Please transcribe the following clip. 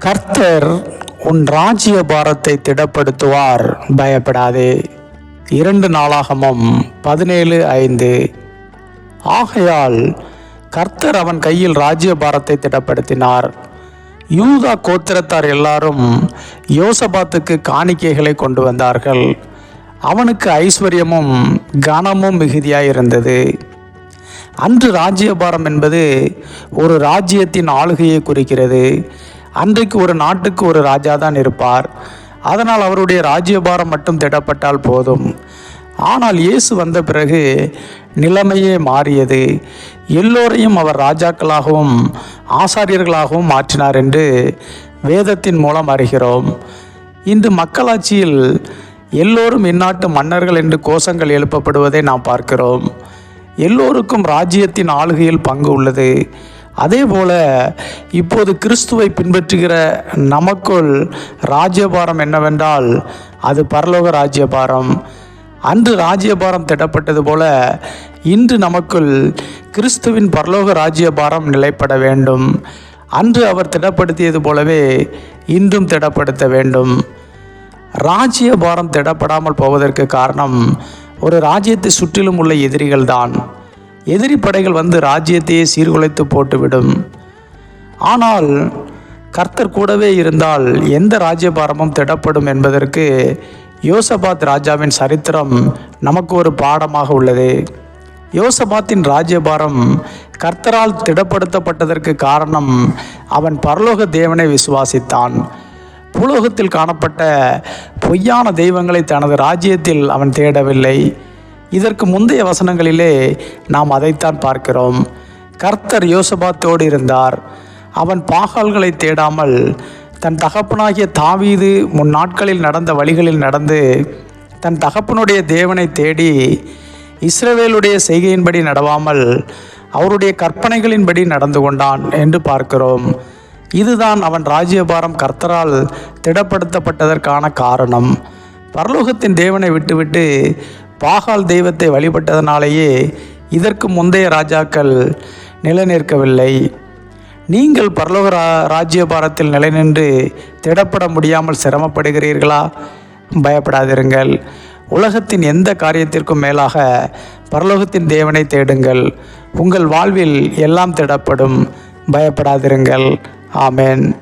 கர்த்தர் உன் ராஜ்ய பாரத்தை திடப்படுத்துவார். பயப்படாதே. இரண்டு நாளாகமும் பதினேழு ஐந்து. ஆகையால் கர்த்தர் அவன் கையில் ராஜ்ய பாரத்தை திடப்படுத்தினார். யூதா கோத்திரத்தார் எல்லாரும் யோசபாத்துக்கு காணிக்கைகளை கொண்டு வந்தார்கள். அவனுக்கு ஐஸ்வர்யமும் கனமும் மிகுதியாயிருந்தது. அன்று ராஜ்யபாரம் என்பது ஒரு ராஜ்யத்தின் ஆளுகையை குறிக்கிறது. அன்றைக்கு ஒரு நாட்டுக்கு ஒரு ராஜா தான் இருப்பார். அதனால் அவருடைய ராஜ்யபாரம் மட்டும் திடப்பட்டால் போதும். ஆனால் இயேசு வந்த பிறகு நிலைமையே மாறியது. எல்லோரையும் அவர் ராஜாக்களாகவும் ஆசாரியர்களாகவும் மாற்றினார் என்று வேதத்தின் மூலம் அறிகிறோம். இன்று மக்களாட்சியில் எல்லோரும் இந்நாட்டு மன்னர்கள் என்று கோஷங்கள் எழுப்பப்படுவதை நாம் பார்க்கிறோம். எல்லோருக்கும் ராஜ்யத்தின் ஆளுகையில் பங்கு உள்ளது. அதே போல இப்போது கிறிஸ்துவை பின்பற்றுகிற நமக்குள் ராஜ்யபாரம் என்னவென்றால் அது பரலோக ராஜ்யபாரம். அன்று ராஜ்யபாரம் திடப்பட்டது போல இன்று நமக்குள் கிறிஸ்துவின் பரலோக ராஜ்யபாரம் நிலைப்பட வேண்டும். அன்று அவர் திடப்படுத்தியது போலவே இன்றும் திடப்படுத்த வேண்டும். ராஜ்ய பாரம் திடப்படாமல் போவதற்கு காரணம் ஒரு ராஜ்யத்தை சுற்றிலும் உள்ள எதிரிகள் தான் எதிரி படைகள் வந்து ராஜ்யத்தையே சீர்குலைத்து போட்டுவிடும். ஆனால் கர்த்தர் கூடவே இருந்தால் எந்த ராஜ்யபாரமும் திடப்படும் என்பதற்கு யோசபாத் ராஜாவின் சரித்திரம் நமக்கு ஒரு பாடமாக உள்ளது. யோசபாத்தின் ராஜ்யபாரம் கர்த்தரால் திடப்படுத்தப்பட்டதற்கு காரணம் அவன் பரலோக தேவனை விசுவாசித்தான். பூலோகத்தில் காணப்பட்ட பொய்யான தெய்வங்களை தனது ராஜ்யத்தில் அவன் தேடவில்லை. இதற்கு முந்தைய வசனங்களிலே நாம் அதைத்தான் பார்க்கிறோம். கர்த்தர் யோசபாத்தோடு இருந்தார். அவன் பாகால்களை தேடாமல் தன் தகப்பனாகிய தாவீது முன் நாட்களில் நடந்த வழிகளில் நடந்து தன் தகப்பனுடைய தேவனை தேடி இஸ்ரவேலுடைய செய்கையின்படி நடவாமல் அவருடைய கற்பனைகளின்படி நடந்து கொண்டான் என்று பார்க்கிறோம். இதுதான் அவன் ராஜ்யபாரம் கர்த்தரால் திடப்படுத்தப்பட்டதற்கான காரணம். பரலோகத்தின் தேவனை விட்டுவிட்டு பாகால் தெய்வத்தை வழிபட்டதனாலேயே இதற்கு முந்தைய ராஜாக்கள் நிலைநிற்கவில்லை. நீங்கள் பரலோக ரா ராஜ்யபாரத்தில் நிலைநின்று திடப்பட முடியாமல் சிரமப்படுகிறீர்களா? பயப்படாதிருங்கள். உலகத்தின் எந்த காரியத்திற்கும் மேலாக பரலோகத்தின் தேவனை தேடுங்கள். உங்கள் வாழ்வில் எல்லாம் திடப்படும். பயப்படாதிருங்கள். ஆமேன்.